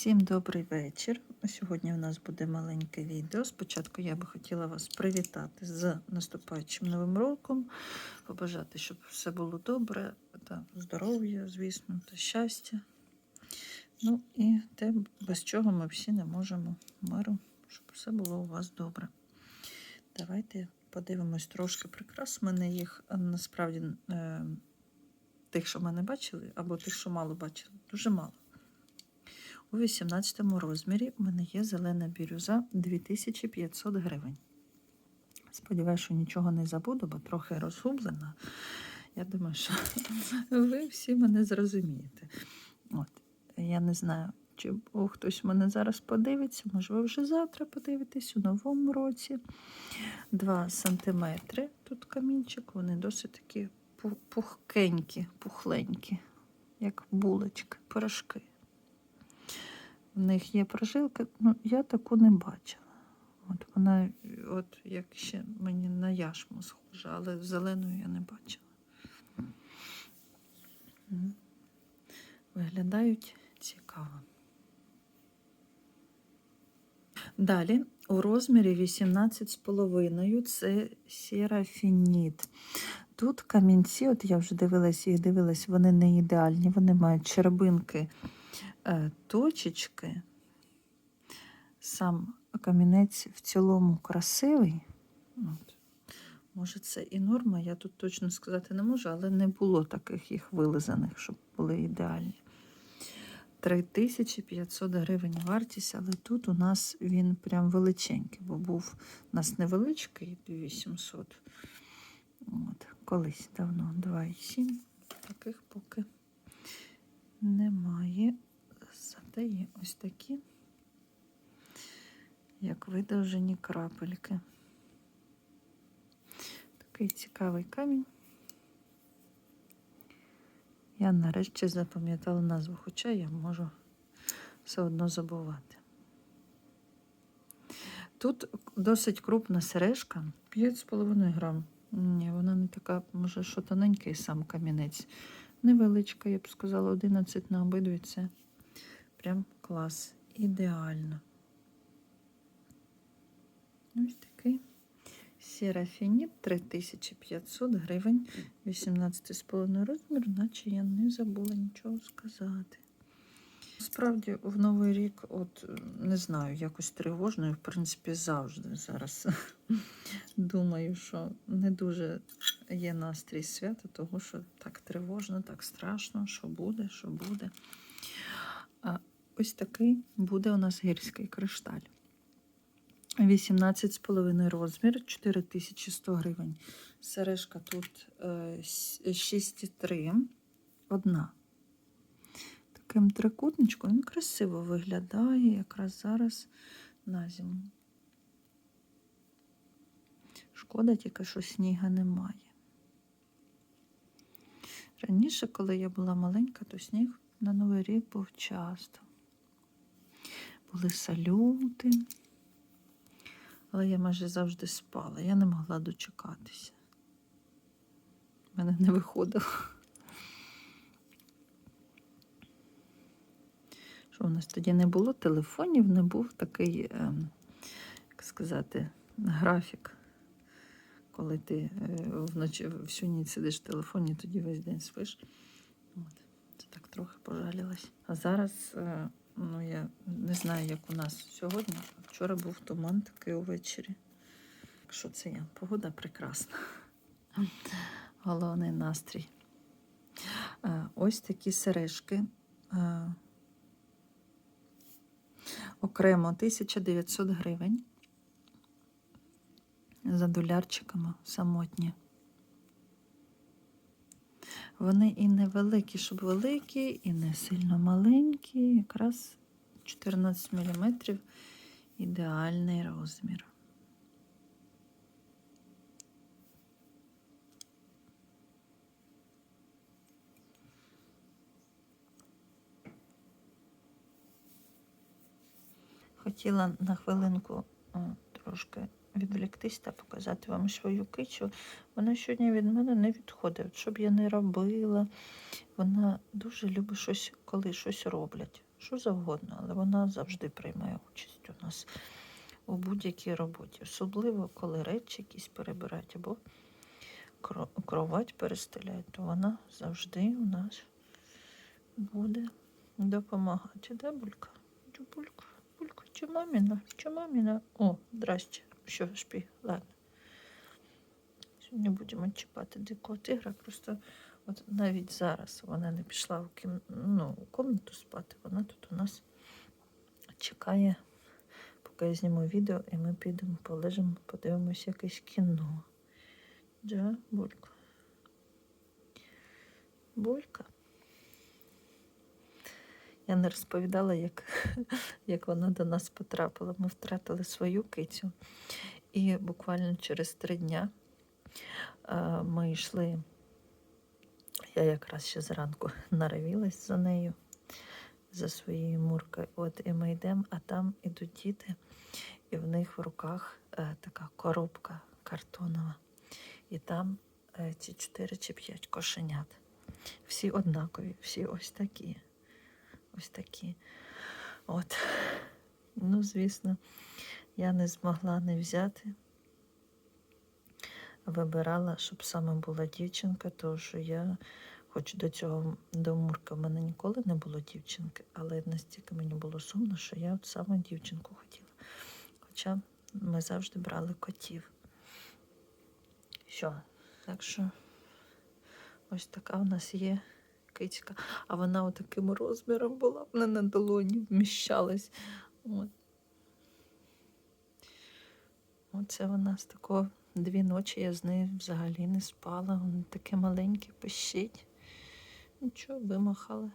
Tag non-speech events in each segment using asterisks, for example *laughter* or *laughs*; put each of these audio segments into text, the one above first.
Всім добрий вечір. Сьогодні у нас буде маленьке відео. Спочатку я би хотіла вас привітати з наступаючим новим роком, побажати, щоб все було добре, та здоров'я, звісно, та щастя. Ну і те, без чого ми всі не можемо миру, щоб все було у вас добре. Давайте подивимось трошки прикрас. У мене їх насправді е, тих, що ми не бачили, або тих, що мало бачили, дуже мало. У 18 розмірі у мене є зелена бірюза 2500 гривень. Сподіваюся, що нічого не забуду, бо трохи розгублена. Я думаю, що *laughs* ви всі мене зрозумієте. От. Я не знаю, чи хтось мене зараз подивиться, може, ви вже завтра подивитесь у новому році. 2 сантиметри тут камінчик, вони досить такі пу- пухкенькі, пухленькі, як булочки, порошки. В них є прожилка, ну я таку не бачила. От вона, от як ще мені на яшму схожа, але зеленою я не бачила. Виглядають цікаво. Далі у розмірі 18,5 це серафініт. Тут камінці, от я вже дивилась їх, дивилась, вони не ідеальні, вони мають чербинки точечки. Сам камінець в цілому красивий. От. Може, це і норма, я тут точно сказати не можу, але не було таких їх вилизаних, щоб були ідеальні. 3500 гривень вартість, але тут у нас він прям величенький, бо був у нас невеличкий 2800. От, колись давно 2,7. Таких поки немає. Зате є ось такі, як видовжені крапельки. Такий цікавий камінь. Я нарешті запам'ятала назву, хоча я можу все одно забувати. Тут досить крупна сережка, 5,5 грам. Ні, вона не така, може, що тоненький сам камінець. Невеличка, я б сказала, 11 на обидві це прям клас. Ідеально. Ось такий серафініт 3500 гривень, 18,5 розмір, наче я не забула нічого сказати. Справді, в Новий рік, от не знаю, якось тривожно, і в принципі завжди зараз *laughs* думаю, що не дуже є настрій свята, того що так тривожно, так страшно, що буде, що буде. Ось такий буде у нас гірський кришталь. 18,5 розмір, 4100 гривень. Сережка тут е, 6,3, одна. Таким трикутничком він красиво виглядає якраз зараз на зиму. Шкода тільки, що сніга немає. Раніше, коли я була маленька, то сніг на Новий рік був часто. Були салюти. Але я майже завжди спала. Я не могла дочекатися. У мене не виходило. Що у нас тоді не було телефонів, не був такий, ем, як сказати, графік. Коли ти е, вночі всю ніч сидиш в телефоні, тоді весь день спиш. От. Це так трохи пожалілась. А зараз, е, ну я не знаю, як у нас сьогодні. Вчора був туман такий увечері. Що це я? Погода прекрасна. *laughs* Головний настрій. Е, Ось такі сережки. Е, Окремо 1900 гривень. За долярчиками самотні. Вони і не великі, щоб великі, і не сильно маленькі. Якраз 14 мм ідеальний розмір. Хотіла на хвилинку о, трошки відвліктись та показати вам свою кичу. Вона сьогодні від мене не відходить. От Щоб я не робила. Вона дуже любить щось, коли щось роблять. що завгодно, але вона завжди приймає участь у нас у будь-якій роботі. Особливо, коли речі якісь перебирають або кровать перестеляють, то вона завжди у нас буде допомагати. Да, булька? Булька? Булька, чи маміна? Чи маміна? О, здрасте. Що, спі, ладно. Сьогодні будемо чіпати дикого тигра. Просто от навіть зараз вона не пішла в кім... ну, комнату спати, вона тут у нас чекає, поки я зніму відео, і ми підемо, полежимо, подивимося якесь кіно. Да, Булька. Булька. Я не розповідала, як, *laughs* як вона до нас потрапила. Ми втратили свою кицю. І буквально через три дня е, ми йшли. Я якраз ще зранку *laughs* наравілась за нею, за своєю муркою. От і ми йдемо, а там ідуть діти, і в них в руках е, така коробка картонова. І там е, ці чотири чи п'ять кошенят. Всі однакові, всі ось такі. Ось такі. От. Ну, звісно, я не змогла не взяти. Вибирала, щоб саме була дівчинка, тому що я, хоч до цього до Мурки в мене ніколи не було дівчинки, але настільки мені було сумно, що я от саме дівчинку хотіла. Хоча ми завжди брали котів. Що? Так що ось така у нас є кицька. А вона отаким розміром була, вона на долоні вміщалась. От. Оце вона з такого дві ночі я з нею взагалі не спала. Воно таке маленьке пищить. Нічого, вимахала.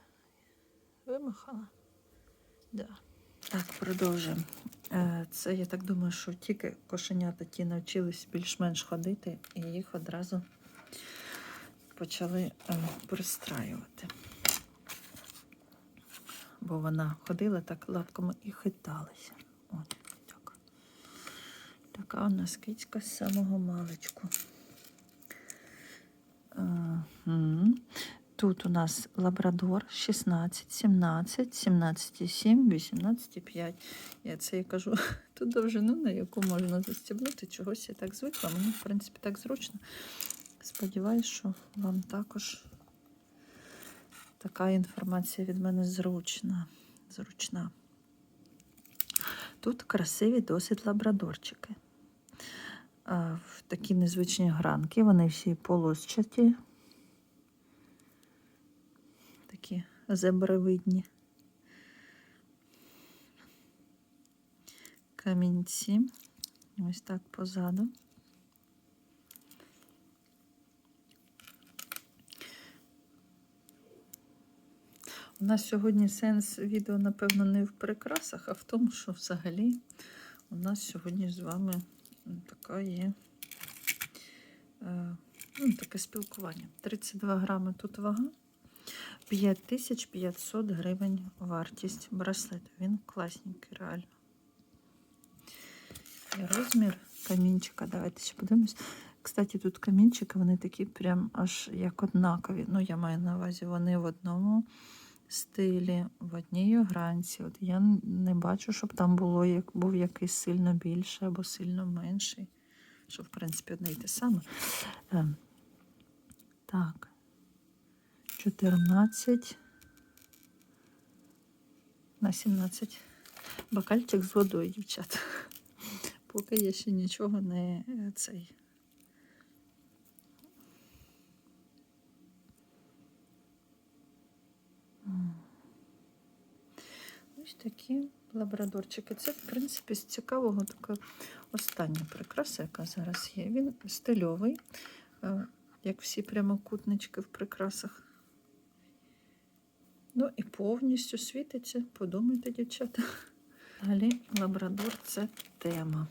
Вимахала. Да. Так, продовжуємо. Е, Це я так думаю, що тільки кошенята ті навчились більш-менш ходити, і їх одразу почали е, пристраювати. Бо вона ходила так лапками і хиталася. От так. Така у нас кицька з самого маличку. Тут у нас лабрадор 16, 17, 17,7, 18,5. Я це і кажу, ту довжину, на яку можна застібнути, чогось я так звикла. Мені, в принципі, так зручно. Сподіваюсь, що вам також така інформація від мене зручна. зручна. Тут красиві досить лабрадорчики. В такі незвичні гранки. Вони всі полосчаті. Такі зебровидні. Камінці. Ось так позаду. У нас сьогодні сенс відео, напевно, не в прикрасах, а в тому, що взагалі у нас сьогодні з вами така є е, ну, таке спілкування. 32 грами тут вага, 5500 гривень вартість браслету. Він класненький, реально. І розмір камінчика, давайте ще подивимось. Кстати, тут камінчики, вони такі прям аж як однакові. Ну, я маю на увазі, вони в одному стилі, в одній гранці. От я не бачу, щоб там було як був якийсь сильно більший або сильно менший. Що, в принципі, одне й те саме. Ем, так. 14 на 17. Бокальчик з водою, дівчата. Поки я ще нічого не е, цей. М. Ось такі лабрадорчики. Це, в принципі, з цікавого така остання прикраса, яка зараз є. Він стильовий, е, як всі прямокутнички в прикрасах. Ну і повністю світиться. Подумайте, дівчата. Далі лабрадор це тема.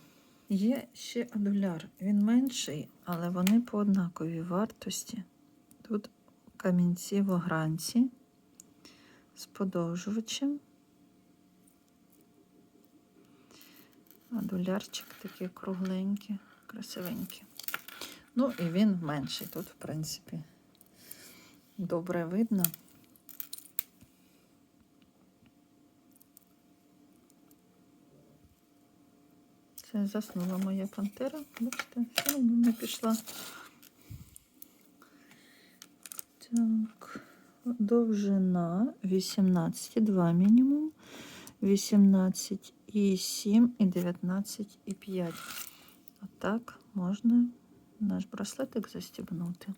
Є ще адуляр. Він менший, але вони по однаковій вартості. Тут камінці в огранці з подовжувачем. А такий кругленький, красивенький. Ну, і він менший. Тут, в принципі, добре видно. Це заснула моя пантера. Бачите, все вона не пішла. Так, довжина 18,2 мінімум. 18 і 7, і 19,5. Отак можна наш браслетик застібнути.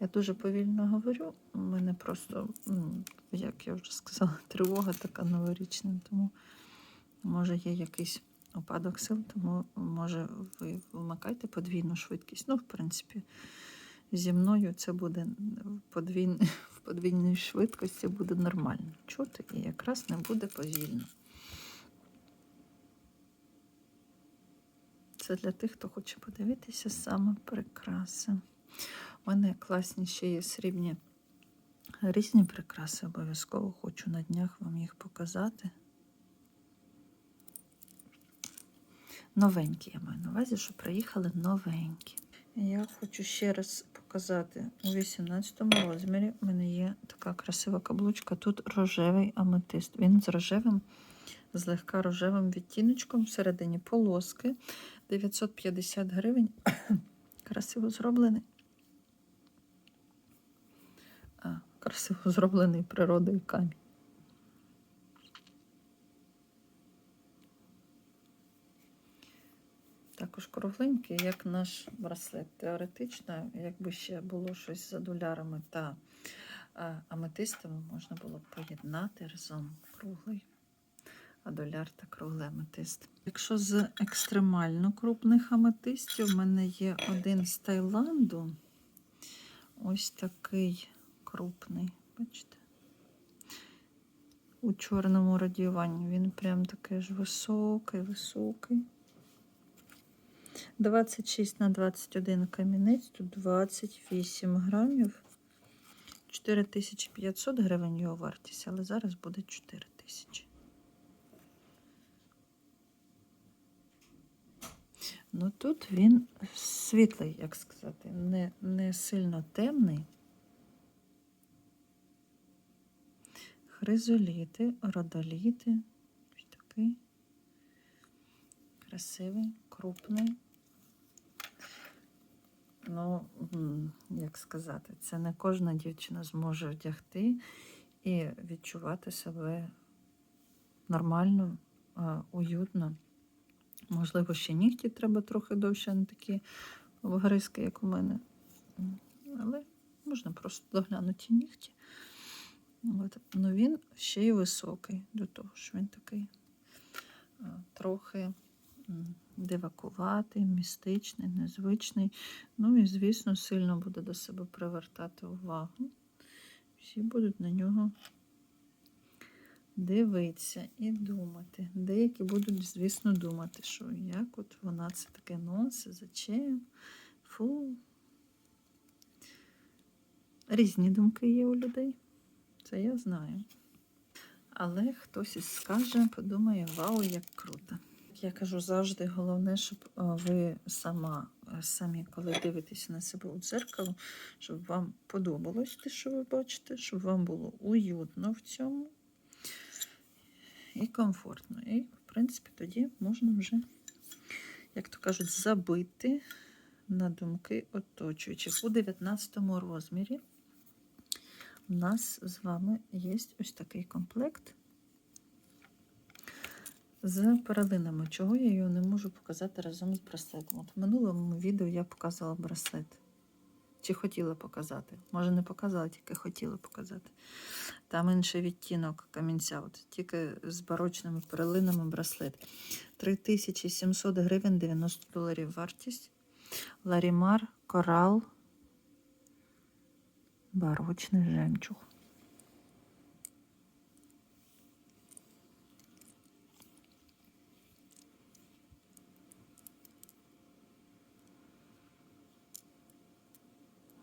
Я дуже повільно говорю. У мене просто, ну, як я вже сказала, *laughs* тривога така новорічна, тому може є якийсь опадок сил, тому може ви вмикайте подвійну швидкість. Ну, в принципі, зі мною це буде подвійн... в подвійній швидкості буде нормально чути і якраз не буде повільно. Це для тих, хто хоче подивитися саме прикраси. У мене класні ще є срібні різні прикраси. Обов'язково хочу на днях вам їх показати. Новенькі, я маю на увазі, що приїхали новенькі. Я хочу ще раз показати у 18 розмірі. У мене є така красива каблучка. Тут рожевий аметист. Він з рожевим, злегка рожевим відтіночком всередині полоски. 950 гривень. *coughs* Красиво зроблений. А, красиво зроблений природою камінь. Також кругленький, як наш браслет. Теоретично, якби ще було щось за долярами та аметистами, можна було б поєднати разом круглий, а доляр та круглий аметист. Якщо з екстремально крупних аметистів, в мене є один з Таїланду. Ось такий крупний, бачите? У чорному радіюванні. Він прям такий ж високий, високий. 26 на 21 камінець, тут 28 грамів. 4500 гривень його вартість, але зараз буде 4000. Ну тут він світлий, як сказати, не, не сильно темний. Хризоліти, родоліти. Такий красивий, крупний. Ну, як сказати, це не кожна дівчина зможе вдягти і відчувати себе нормально, уютно. Можливо, ще нігті треба трохи довше, не такі вгризки, як у мене. Але можна просто доглянути нігті. От. Ну він ще й високий, до того що він такий трохи дивакуватий, містичний, незвичний. Ну і, звісно, сильно буде до себе привертати увагу. Всі будуть на нього дивитися і думати. Деякі будуть, звісно, думати, що як от вона це таке носить, зачем? Фу. Різні думки є у людей. Це я знаю. Але хтось із скаже, подумає, вау, як круто. Я кажу завжди, головне, щоб е, ви сама, е, самі, коли дивитеся на себе у дзеркало, щоб вам подобалось те, що ви бачите, щоб вам було уютно в цьому і комфортно. І, в принципі, тоді можна вже, як то кажуть, забити на думки оточуючих. У 19 розмірі у нас з вами є ось такий комплект з перлинами. Чого я його не можу показати разом з браслетом? От в минулому відео я показала браслет. Чи хотіла показати? Може, не показала, тільки хотіла показати. Там інший відтінок камінця, от, тільки з барочними перлинами браслет. 3700 гривень 90 доларів вартість. Ларімар, корал, барочний жемчуг.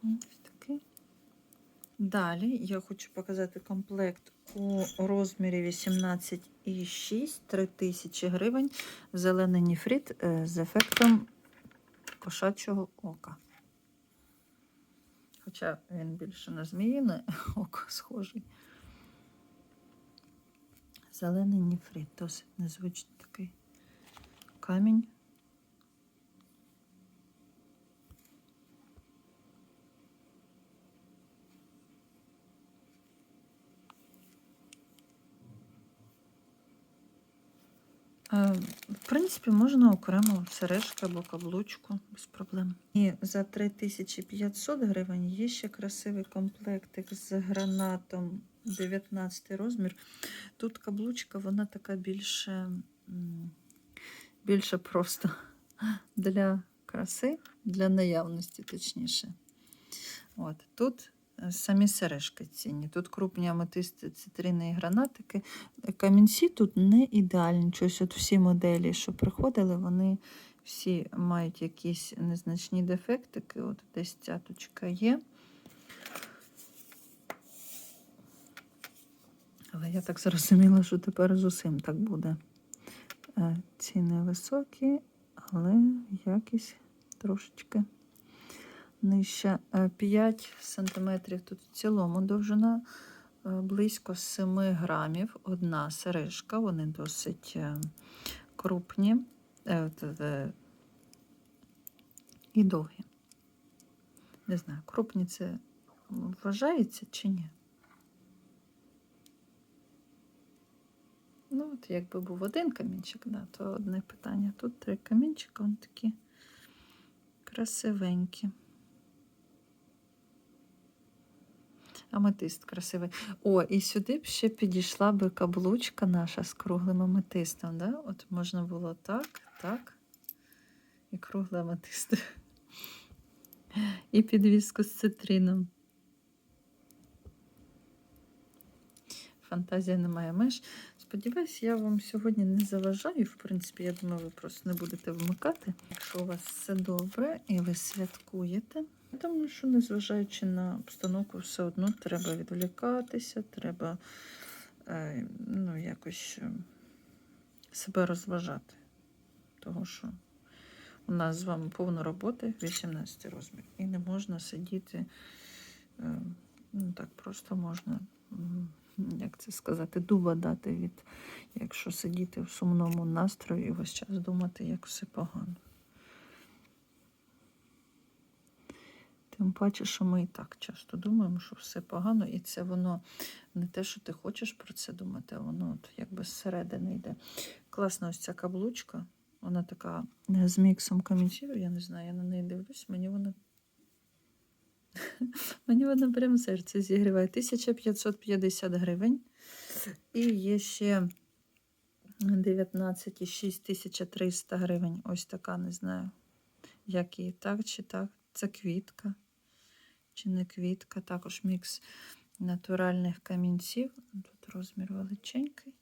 Ось такий. Далі я хочу показати комплект у розмірі 18,6 3000 гривень. Зелений ніфрит е, з ефектом кошачого ока. Хоча він більше на зміїне *laughs* око схожий. Зелений ніфрит, досить незвичний такий камінь. В принципі, можна окремо сережка або каблучку без проблем. І за 3500 гривень є ще красивий комплектик з гранатом 19 розмір. Тут каблучка, вона така більше, більше просто для краси, для наявності, точніше. От тут е, самі сережки цінні. Тут крупні аметисти, цитрини і гранатики. Камінці тут не ідеальні. Щось от всі моделі, що приходили, вони всі мають якісь незначні дефектики. От десь цяточка є. Але я так зрозуміла, що тепер з усім так буде. Е, Ціни високі, але якість трошечки нижча. Е, 5 см тут в цілому довжина е, близько 7 грамів. Одна сережка, вони досить е, крупні е, е, і довгі. Не знаю, крупні це вважається чи ні? Ну, от якби був один камінчик, да, то одне питання. Тут три камінчика, вони такі красивенькі. Аметист красивий. О, і сюди б ще підійшла би каблучка наша з круглим аметистом. Да? От можна було так, так. І круглий аметист. І підвіску з цитрином. Фантазія не має меж. Сподіваюсь, я вам сьогодні не заважаю. В принципі, я думаю, ви просто не будете вмикати. Якщо у вас все добре і ви святкуєте. Тому що, незважаючи на обстановку, все одно треба відволікатися, треба е, ну, якось е, себе розважати. Тому що у нас з вами повно роботи 18 розмір. І не можна сидіти, е, ну так просто можна, як це сказати, дуба дати від, якщо сидіти в сумному настрої і весь час думати, як все погано. Тим паче, що ми і так часто думаємо, що все погано, і це воно не те, що ти хочеш про це думати, а воно от якби зсередини йде. Класна ось ця каблучка. Вона така е, з міксом камінців, я не знаю, я на неї дивлюсь, мені вона. *laughs* Мені вона прямо серце зігріває. 1550 гривень. І є ще 19,6 1300 гривень. Ось така, не знаю, як її так чи так. Це квітка. Чи не квітка, також мікс натуральних камінців. Тут розмір величенький.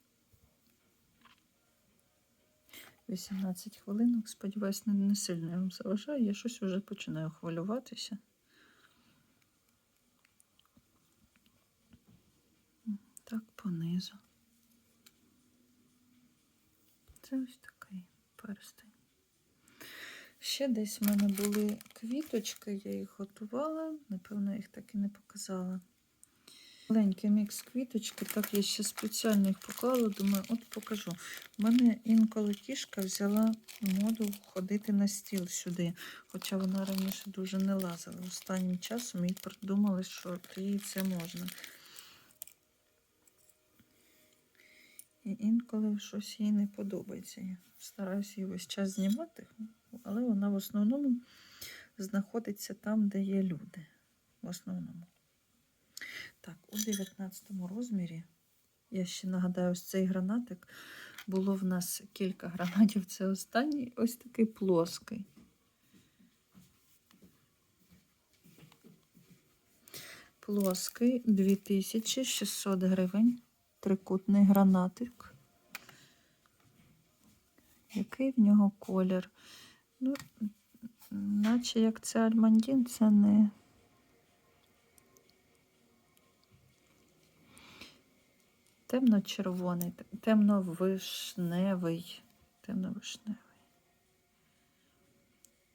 18 хвилинок. Сподіваюсь, не, не сильно я вам заважаю. Я щось вже починаю хвилюватися. Так, понизу. Це ось такий перстень. Ще десь в мене були квіточки, я їх готувала. Напевно, їх так і не показала. Маленький мікс квіточки, так я ще спеціально їх поклала, думаю, от покажу. У мене інколи кішка взяла моду ходити на стіл сюди, хоча вона раніше дуже не лазила. Останнім часом їй придумали, що їй це можна. І інколи щось їй не подобається. Я стараюся її весь час знімати, але вона в основному знаходиться там, де є люди. В основному. Так, у 19 розмірі, я ще нагадаю, ось цей гранатик. Було в нас кілька гранатів. Це останній ось такий плоский. Плоский 2600 гривень. Трикутний гранатик. Який в нього колір? Ну, наче як це альмандін, це не. Темно-червоний, темно-вишневий. Темно-вишневий.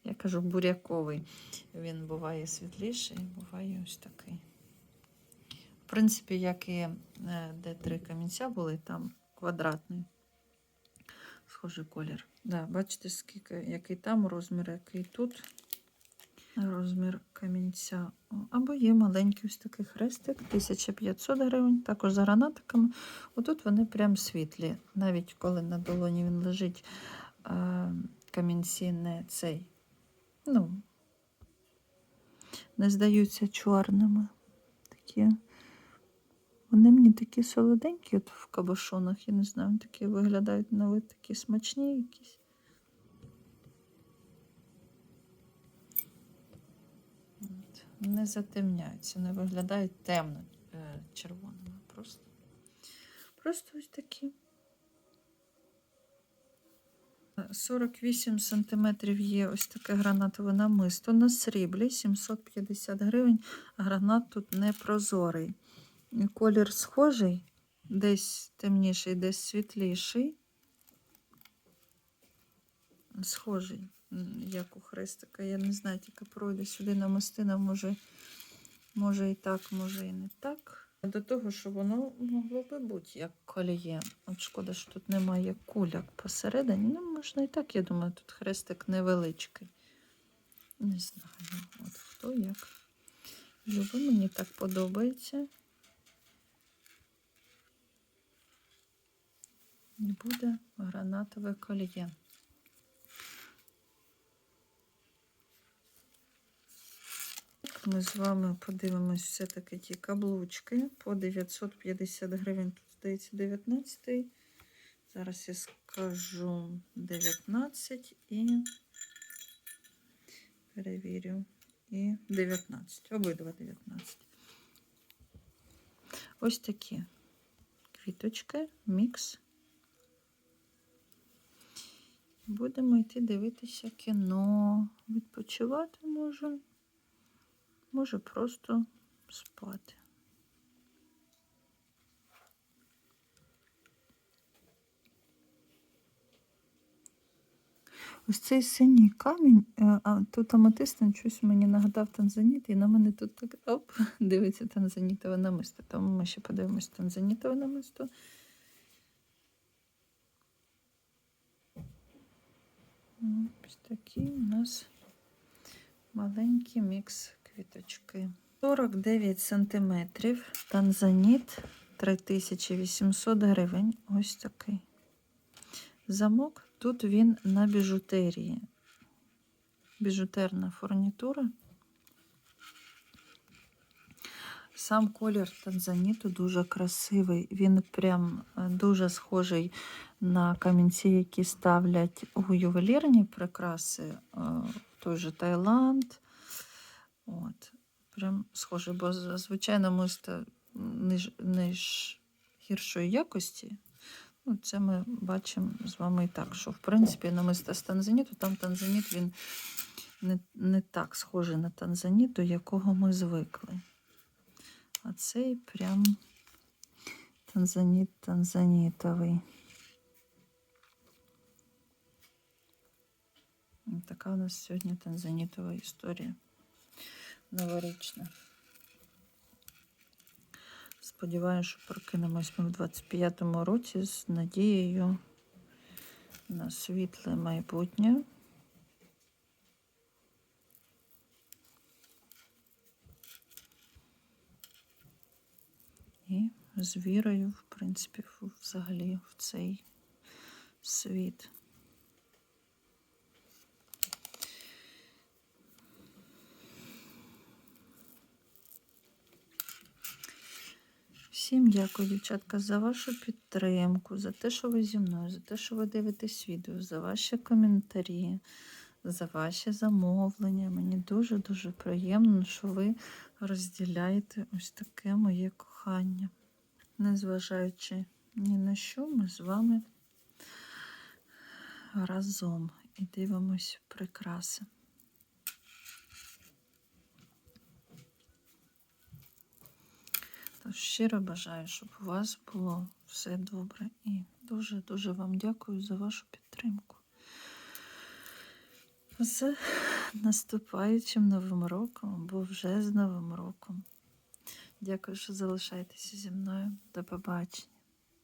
Я кажу буряковий. Він буває світліший, буває ось такий. В принципі, як і е, де три камінця були, там квадратний. Схожий колір. Да, бачите, скільки, який там розмір, який тут розмір камінця. Або є маленький ось такий хрестик, 1500 гривень, також за гранатиками. Отут вони прям світлі. Навіть коли на долоні він лежить, а, камінці не цей. Ну, не здаються чорними. Такі. Вони мені такі солоденькі от в кабошонах, я не знаю, такі виглядають на вид такі смачні якісь. Не затемняються, не виглядають темно е, червоними. Просто. Просто ось такі. Е, 48 см є ось таке гранатове намисто на сріблі 750 гривень. Гранат тут не прозорий. Колір схожий, десь темніший, десь світліший. Схожий, як у хрестика. Я не знаю, тільки пройде сюди намистина, може, може і так, може і не так. До того, що воно могло би бути як коліє. От шкода, що тут немає куляк посередині. Ну, можна і так, я думаю, тут хрестик невеличкий. Не знаю, от хто як. Любить, мені так подобається. Буде гранатове коліє. Ми з вами подивимось все-таки ті каблучки по 950 гривень. Тут здається 19. Зараз я скажу 19 і перевірю. І 19. Обидва 19. Ось такі квіточки, мікс. Будемо йти дивитися кіно, відпочивати може, може просто спати. Ось цей синій камінь, е, а тут аметистин щось мені нагадав танзаніт, і на мене тут так оп, *laughs* дивиться танзанітове намисто. Тому ми ще подивимось танзанітове намисто. Ну, Ось такі у нас маленький мікс квіточки. 49 сантиметрів. Танзаніт 3800 гривень. Ось такий. Замок. Тут він на біжутерії. Біжутерна фурнітура. Сам колір танзаніту дуже красивий. Він прям е, дуже схожий на камінці, які ставлять у ювелірні прикраси. е, Той же Таїланд. От. Прям схожий, бо звичайно мисто не, ж- не ж гіршої якості. Ну, це ми бачимо з вами і так, що в принципі намисто з танзаніту, там танзаніт він не, не так схожий на танзаніт, до якого ми звикли. А цей прям танзаніт танзанітовий. Така у нас сьогодні танзанітова історія новорічна. Сподіваюся, що прокинемось ми в 25-му році з надією на світле майбутнє. І з вірою, в принципі, взагалі в цей світ. Всім дякую, дівчатка, за вашу підтримку, за те, що ви зі мною, за те, що ви дивитесь відео, за ваші коментарі, за ваші замовлення. Мені дуже-дуже приємно, що ви розділяєте ось таке моє кохання. Незважаючи ні на що, ми з вами разом і дивимось прикраси. Тож щиро бажаю, щоб у вас було все добре. І дуже-дуже вам дякую за вашу підтримку. З наступаючим новим роком, бо вже з Новим роком. Дякую, що залишаєтеся зі мною. До побачення.